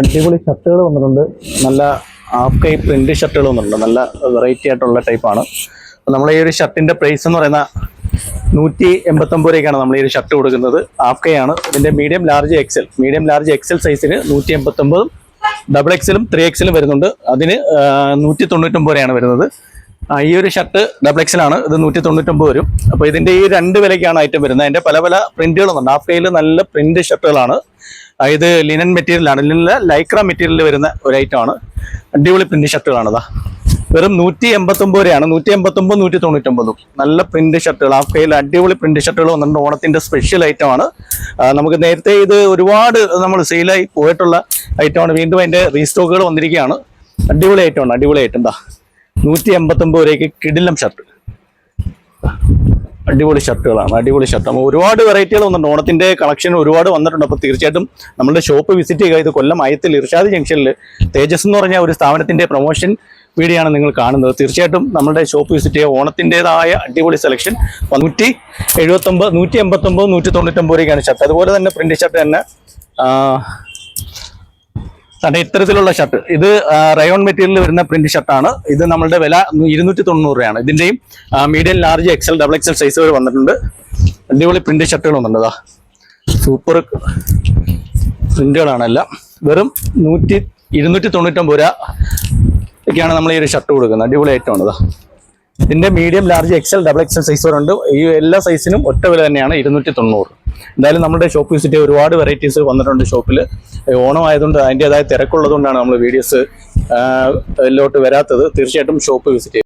അടിപൊളി ഷർട്ടുകൾ വന്നിട്ടുണ്ട്. നല്ല ഹാഫ് കൈ പ്രിന്റ് ഷർട്ടുകൾ വന്നിട്ടുണ്ട്. നല്ല വെറൈറ്റി ആയിട്ടുള്ള ടൈപ്പാണ് നമ്മൾ ഈ ഒരു ഷർട്ടിന്റെ പ്രൈസ് എന്ന് പറയുന്ന നൂറ്റി എൺപത്തൊമ്പത് രൂപയ്ക്കാണ് നമ്മൾ ഈ ഒരു ഷർട്ട് കൊടുക്കുന്നത്. ഹാഫ് കൈ ആണ്. ഇതിന്റെ medium large XL medium large XL സൈസിന് നൂറ്റി എൺപത്തൊമ്പതും ഡബിൾ എക്സലും ത്രീ എക്സലും വരുന്നുണ്ട്. അതിന് നൂറ്റി തൊണ്ണൂറ്റൊമ്പത് രൂപയാണ് വരുന്നത്. ഈ ഒരു ഷർട്ട് ഡബിൾ എക്സലാണ് ഇത് നൂറ്റി തൊണ്ണൂറ്റൊമ്പത് വരും. അപ്പോൾ ഇതിന്റെ ഈ രണ്ട് വിലയ്ക്കാണ് ഐറ്റം വരുന്നത്. അതിന്റെ പല പല പ്രിന്റുകളുണ്ട് ഹാഫ് കൈയിൽ നല്ല പ്രിന്റ് ഷർട്ടുകളാണ്. ഇത് ലിനൻ മെറ്റീരിയലാണ് ലിനനിലെ ലൈക്ര മെറ്റീരിയൽ വരുന്ന ഒരു ഐറ്റം ആണ്. അടിപൊളി പ്രിന്റ് ഷർട്ടുകളാണ് ഇതാ വെറും നൂറ്റി എൺപത്തൊമ്പത് രൂപയാണ്. നൂറ്റി എൺപത്തൊമ്പത് നൂറ്റി തൊണ്ണൂറ്റൊമ്പതും നല്ല പ്രിന്റ് ഷർട്ടുകൾ ആ കയ്യിൽ അടിപൊളി പ്രിന്റ് ഷർട്ടുകൾ വന്നിട്ടുണ്ട്. ഓണത്തിന്റെ സ്പെഷ്യൽ ആണ്. നമുക്ക് നേരത്തെ ഇത് ഒരുപാട് നമ്മൾ സെയിലായി പോയിട്ടുള്ള ഐറ്റമാണ് വീണ്ടും അതിന്റെ റീസ്റ്റോക്കുകൾ വന്നിരിക്കുകയാണ്. അടിപൊളി ഐറ്റം ആണ്. അടിപൊളി ഐറ്റം എന്താ നൂറ്റി എൺപത്തൊമ്പത് രൂപയ്ക്ക് കിടിലം ഷർട്ട് അടിപൊളി ഷർട്ടുകളാണ്. അടിപൊളി ഷർട്ട്. അപ്പോൾ ഒരുപാട് വെറൈറ്റികൾ വന്നിട്ടുണ്ട്. ഓണത്തിന്റെ കളക്ഷൻ ഒരുപാട് വന്നിട്ടുണ്ട്. അപ്പോൾ തീർച്ചയായിട്ടും നമ്മുടെ ഷോപ്പ് വിസിറ്റ് ചെയ്യുക. ഇത് കൊല്ലം അയത്തിൽ ഇർഷാദ് ജംഗ്ഷനിൽ തേജസ് എന്ന് പറഞ്ഞ ഒരു സ്ഥാപനത്തിന്റെ പ്രൊമോഷൻ വീഡിയോ ആണ് നിങ്ങൾ കാണുന്നത്. തീർച്ചയായിട്ടും നമ്മുടെ ഷോപ്പ് വിസിറ്റ് ചെയ്യുക. ഓണത്തിന്റെതായ അടിപൊളി സെലക്ഷൻ നൂറ്റി എഴുപത്തൊമ്പത് നൂറ്റി എൺപത്തൊമ്പത് നൂറ്റി തൊണ്ണൂറ്റൊമ്പത് രൂപയ്ക്കാണ് ഷർട്ട്. അതുപോലെ തന്നെ പ്രിന്റ് ഷർട്ട് തന്നെ അതെ ഇത്തരത്തിലുള്ള ഷർട്ട് ഇത് റയോൺ മെറ്റീരിയൽ വരുന്ന പ്രിന്റ് ഷർട്ടാണ് ഇത് നമ്മളുടെ വില ഇരുന്നൂറ്റി തൊണ്ണൂറ് രൂപയാണ്. ഇതിന്റെയും medium large XL double XL size വരെ വന്നിട്ടുണ്ട്. അടിപൊളി പ്രിന്റ് ഷർട്ടുകൾ വന്നിട്ടുണ്ട് സൂപ്പർ പ്രിന്റുകളാണ് എല്ലാം. വെറും നൂറ്റി ഇരുന്നൂറ്റി തൊണ്ണൂറ്റൊമ്പത് രൂപ ഒക്കെയാണ് നമ്മൾ ഈ ഒരു ഷർട്ട് കൊടുക്കുന്നത്. അടിപൊളി ഐറ്റമാണ് ഇതാ ഇതിന്റെ medium large XL double XL size വരെ ഈ എല്ലാ സൈസിനും ഒറ്റ വില തന്നെയാണ് ഇരുന്നൂറ്റി തൊണ്ണൂറ് എന്തായാലും നമ്മുടെ ഷോപ്പ് വിസിറ്റ് ഒരുപാട് വെറൈറ്റീസ് വന്നിട്ടുണ്ട് ഷോപ്പിൽ ഓണം ആയതുകൊണ്ട് അതിന്റെതായ തിരക്കുള്ളതുകൊണ്ടാണ് നമ്മൾ വീഡിയോസ് ഇതിലോട്ട് വരാത്തത്. തീർച്ചയായിട്ടും ഷോപ്പ് വിസിറ്റ്